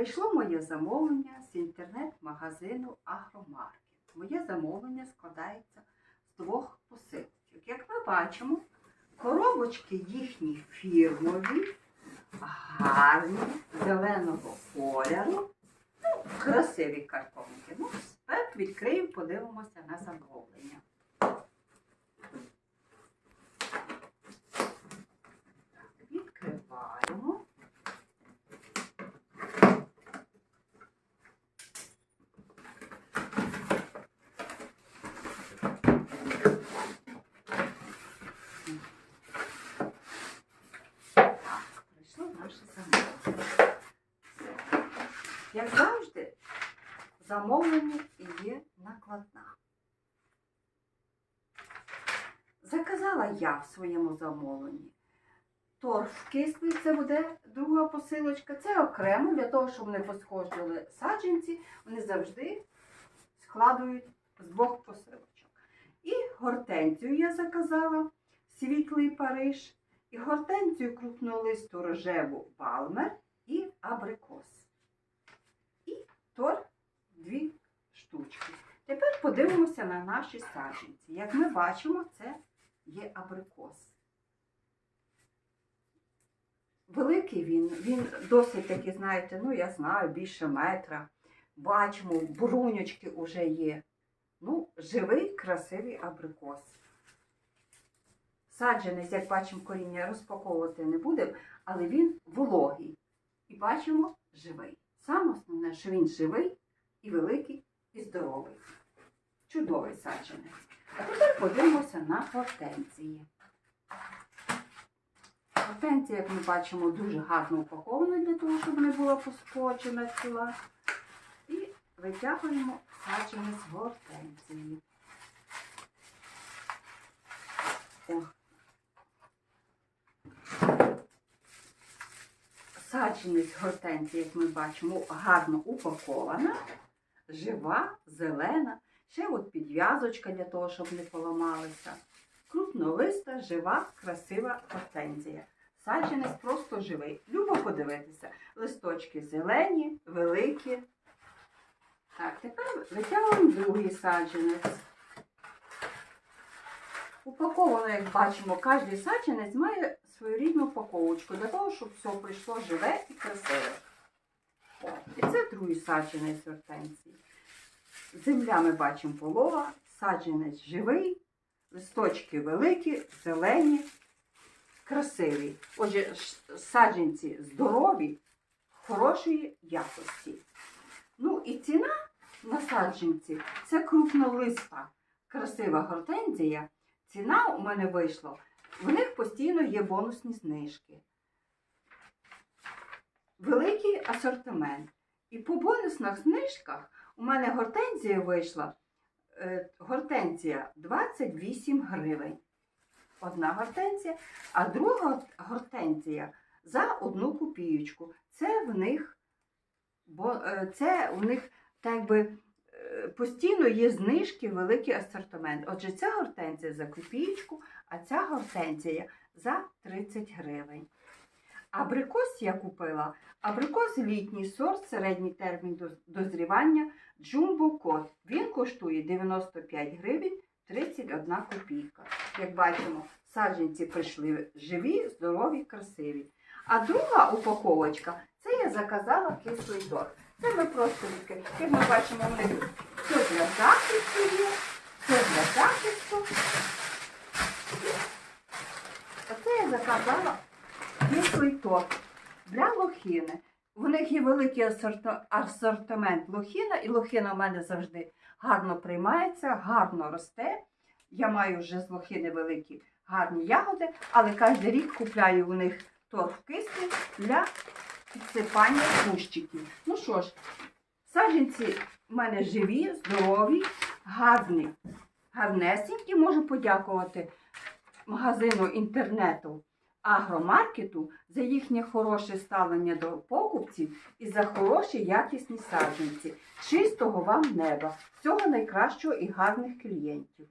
Прийшло моє замовлення з інтернет-магазину Агромаркет. Моє замовлення складається з двох посилочок. Як ми бачимо, коробочки їхні фірмові, гарні, зеленого кольору, ну, красиві картонки. Ну, відкриємо, подивимося на замовлення. Так, Відкриваємо. Так, прийшло наше замовлення. Як завжди, в замовленні є накладна. Заказала я в своєму замовленні. Торф кислий, це буде друга посилочка. Це окремо для того, щоб не посходжували саджанці, вони завжди складують з двох посилочок. І гортензію я заказала, світлий Париж, і гортензію крупнолисту рожеву палмер і абрикос. І тор дві штучки. Тепер подивимося на наші саджанці. Як ми бачимо, це є абрикос. Великий він, він досить таки, знаєте, ну я знаю, більше метра. Бачимо, бруньочки вже є. Ну, живий, красивий абрикос. Саджанець, як бачимо, коріння розпаковувати не будемо, але він вологий. І бачимо, живий. Саме основне, що він живий і великий, і здоровий. Чудовий саджанець. А тепер подивимося на гортензії. Гортензія, як ми бачимо, дуже гарно упакована для того, щоб не була пошкоджена ціла. І витягуємо саджанець гортензії. О. Гортензії, як ми бачимо, гарно упакована, жива, зелена. Ще от підв'язочка для того, щоб не поламалися. Крупнолиста, жива, красива гортензія. Саджанець просто живий. Любо подивитися. Листочки зелені, великі. Так, тепер витягуємо другий саджанець. Упаковано, як бачимо, кожен саджанець має свою рідну упаковочку для того, щоб все прийшло живе і красиве. О, і це другий саджанець гортензії. Земля ми бачимо полова, саджанець живий, листочки великі, зелені, красиві. Отже, саджанці здорові, хорошої якості. Ну і ціна на саджанці це крупнолиста, красива гортензія. Ціна у мене вийшла. В них постійно є бонусні знижки. Великий асортимент. І по бонусних знижках у мене гортензія вийшла. е, Гортензія 28 гривень. Одна гортензія, а друга гортензія за одну копієчку. Це в них, бо е, це у них так би е, постійно є знижки, великий асортимент. Отже, ця гортензія за копієчку, а ця гортензія за 30 гривень. Абрикос я купила. Абрикос літній сорт, середній термін дозрівання Jumbo Кот. Він коштує 95 гривень 31 копійка. Як бачимо, саджанці прийшли живі, здорові, красиві. А друга упаковочка це я заказала кислий торт. Це ми просто. Як ми бачимо, вони все для захисту є, все для захисту. Оце я заказала кислий торт для лохини. У них є великий асортимент лохіна, і лохина в мене завжди гарно приймається, гарно росте. Я маю вже з лохини великі гарні ягоди, але кожен рік купляю у них торф кислий для підсипання кущиків. Ну що ж, саджанці в мене живі, здорові, гарні, гарнесенькі. Можу подякувати магазину інтернету агромаркету за їхнє хороше ставлення до покупців і за хороші якісні саджанці. Чистого вам неба, всього найкращого і гарних клієнтів.